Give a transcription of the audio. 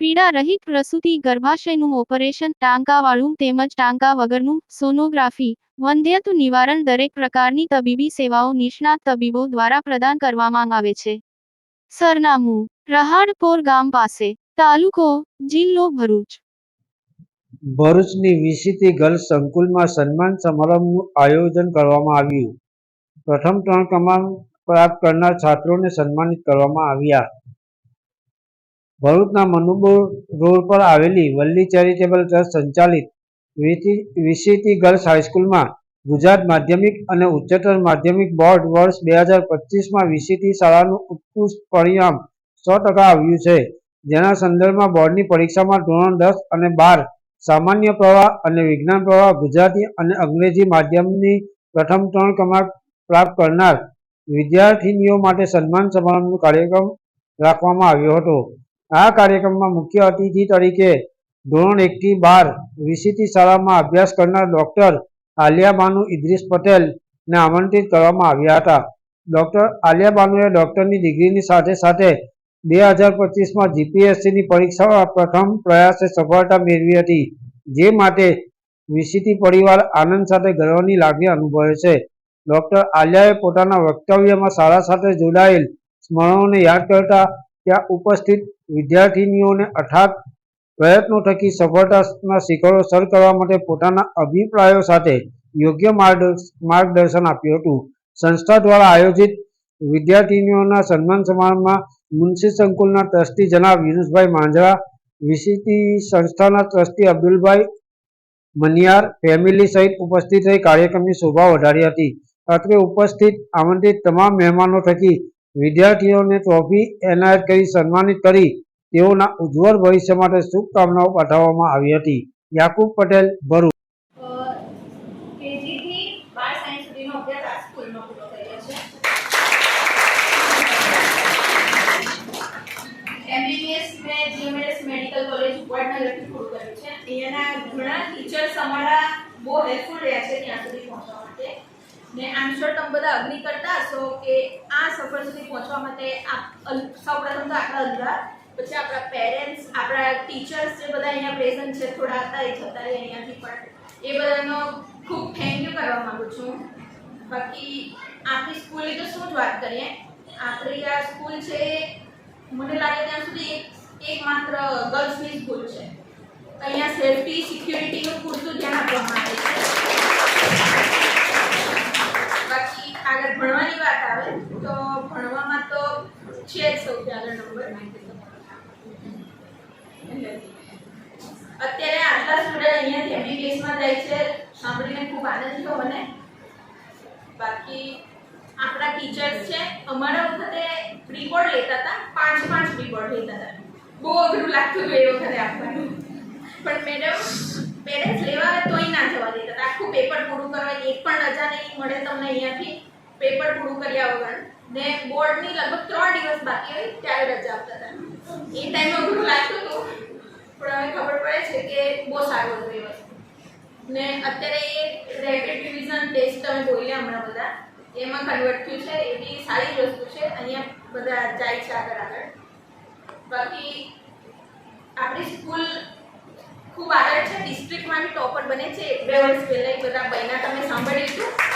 પીડા રહિત પ્રસૂતિ, ગર્ભાશયનું ઓપરેશન, ટાંકાવાળું તેમજ ટાંકા વગરનું સોનોગ્રાફી વંધ્યત્વ નિવારણ દરેક પ્રકારની તબીબી સેવાઓ નિષ્ણાત તબીબો દ્વારા પ્રદાન કરવામાં આવે છે. સરનામું, રહાડપોર ગામ પાસે, તાલુકો, જિલ્લો ભરૂચ. ભરૂચની વીસીટી ગર્લ્સ સંકુલમાં સન્માન સમારંભનું આયોજન કરવામાં આવ્યું. પ્રથમ ત્રણ ક્રમાંક પ્રાપ્ત કરનાર છાત્રોને સન્માનિત કરવામાં આવ્યા. ભરૂચના મનુબુર રોડ પર આવેલી વલ્લી ચેરિટેબલ ટ્રસ્ટ સંચાલિત વિસીટી ગર્લ્સ હાઈસ્કૂલમાં ગુજરાત માધ્યમિક અને ઉચ્ચતર માધ્યમિક બોર્ડ વર્ષ બે હજાર પચીસમાં વીસીટી શાળાનું ઉત્કૃષ્ટ પરિણામ સો ટકા આવ્યું છે. જેના સંદર્ભમાં બોર્ડની પરીક્ષામાં ધોરણ દસ અને બાર સામાન્ય પ્રવાહ અને વિજ્ઞાન પ્રવાહ, ગુજરાતી અને અંગ્રેજી માધ્યમની પ્રથમ ત્રણ ક્રમાંક પ્રાપ્ત કરનાર વિદ્યાર્થીનીઓ માટે સન્માન સમારંભનો કાર્યક્રમ રાખવામાં આવ્યો હતો. આ કાર્યક્રમમાં મુખ્ય અતિથિ તરીકે ધોરણ એકથી બાર વિસીટી શાળામાં અભ્યાસ કરનાર ડૉક્ટર આલિયા બાનુ ઇદ્રીસ પટેલને આમંત્રિત કરવામાં આવ્યા હતા. ડૉક્ટર આલિયા બાનુએ ડોક્ટરની ડિગ્રીની સાથે સાથે બે હજાર પચીસમાં જીપીએસસીની પરીક્ષામાં પ્રથમ પ્રયાસે સફળતા મેળવી હતી, જે માટે વિસીટી પરિવાર આનંદ સાથે ગર્વની લાગણી અનુભવે છે. ડૉક્ટર આલિયાએ પોતાના વક્તવ્યમાં શાળા સાથે જોડાયેલ સ્મરણોને યાદ કરતા ત્યાં ઉપસ્થિત વિદ્યાર્થીનીઓને અથાગ પ્રયત્નો થકી સફળતાના શિખરો સર કરવા માટે પોતાના અભિપ્રાયો સાથે યોગ્ય માર્ગદર્શ- માર્ગદર્શન આપ્યું હતું. સંસ્થા દ્વારા આયોજિત વિદ્યાર્થીનીઓના સન્માન સમારંભમાં મુનશી સંકુલના ટ્રસ્ટી જનાબ યુનુસભાઈ માંજરા, વિસીટી સંસ્થાના ટ્રસ્ટી અબ્દુલભાઈ મનિયાર, ફેમિલી સહિત ઉપસ્થિત રહી કાર્યક્રમની શોભા વધારી હતી. અત્રે ઉપસ્થિત આમંત્રિત તમામ મહેમાનો થકી વિદ્યાર્થીઓને ટ્રોફી એનાયત કરી સન્માનિત કરી તેઓના ઉજ્જવળ ભવિષ્ય માટે શુભકામનાઓ પાઠવવામાં આવી હતી. યાકુબ પટેલ, ભરૂચ. ઘણા ટીચર્સ અમારા બહુ હેલ્પફુલ રહ્યા છે ત્યાં સુધી પહોંચવા ને આમ શ્યોર તમે બધા અગ્રી કરતા હશો કે આ સફર સુધી પહોંચવા માટે સૌ સૌપ્રથમ તો આપણા અલગા, પછી આપણા પેરેન્ટ્સ આપણા ટીચર્સ જે બધા અહીંયા પ્રેઝન્ટ છે, થોડા હતા એ છતાં અહીંયાથી પણ. એ બધાનો ખૂબ થેન્ક યુ કરવા માગું છું. બાકી આપણી સ્કૂલની તો શું જ વાત કરીએ? આપણી આ સ્કૂલ છે, મને લાગે ત્યાં સુધી એક એકમાત્ર ગર્લ્સની સ્કૂલ છે. અહીંયા સેફટી સિક્યુરિટીનું પૂરતું ધ્યાન આપવામાં આવે છે. આગળ ભણવાની વાત આવે, તો ભણવામાં તો છે જ સૌથી આગળ નંબર અત્યારે આટલા સ્ટુડન્ટ અહીંયાથી કેસમાં જાય છે. સાંભળીને ખૂબ આનંદ થયો મને. બાકી આપણા ટીચર્સ છે, અમારા વખતે રિપોર્ટ લેતા હતા. પાંચ પાંચ રિપોર્ટ લેતા હતા. બહુ અઘરું લાગતું હતું એ વખતે આપવાનું પણ મેડમ પેરેન્ટ્સ લેવા તોય ના જવા દેતા આખું પેપર પૂરું કરવા એક પણ રજા નહીં મળે તમને અહીંયાથી. પેપર પૂરું કર્યા વગર ને બોર્ડની લગભગ ત્રણ દિવસ બાકી હોય ત્યારે રજા આપતા હતા. એ ટાઈમે અઘરું લાગતું હતું, પણ હવે ખબર પડે છે કે બહુ સારું હતું એ ને અત્યારે એ રેપિડ રિવિઝન ટેસ્ટ તમે બોલ્યા હમણાં બધા. એમાં કન્વર્ટ થયું છે, એ બી સારી જ વસ્તુ છે. અહીંયા બધા જાય છે આગળ આગળ. બાકી આપણી સ્કૂલ ખૂબ આગળ છે ડિસ્ટ્રિક્ટમાં બી ટોપર બને છે. એક બે વર્ષ પહેલાં બધા બહેના તમે સાંભળ્યું હતું?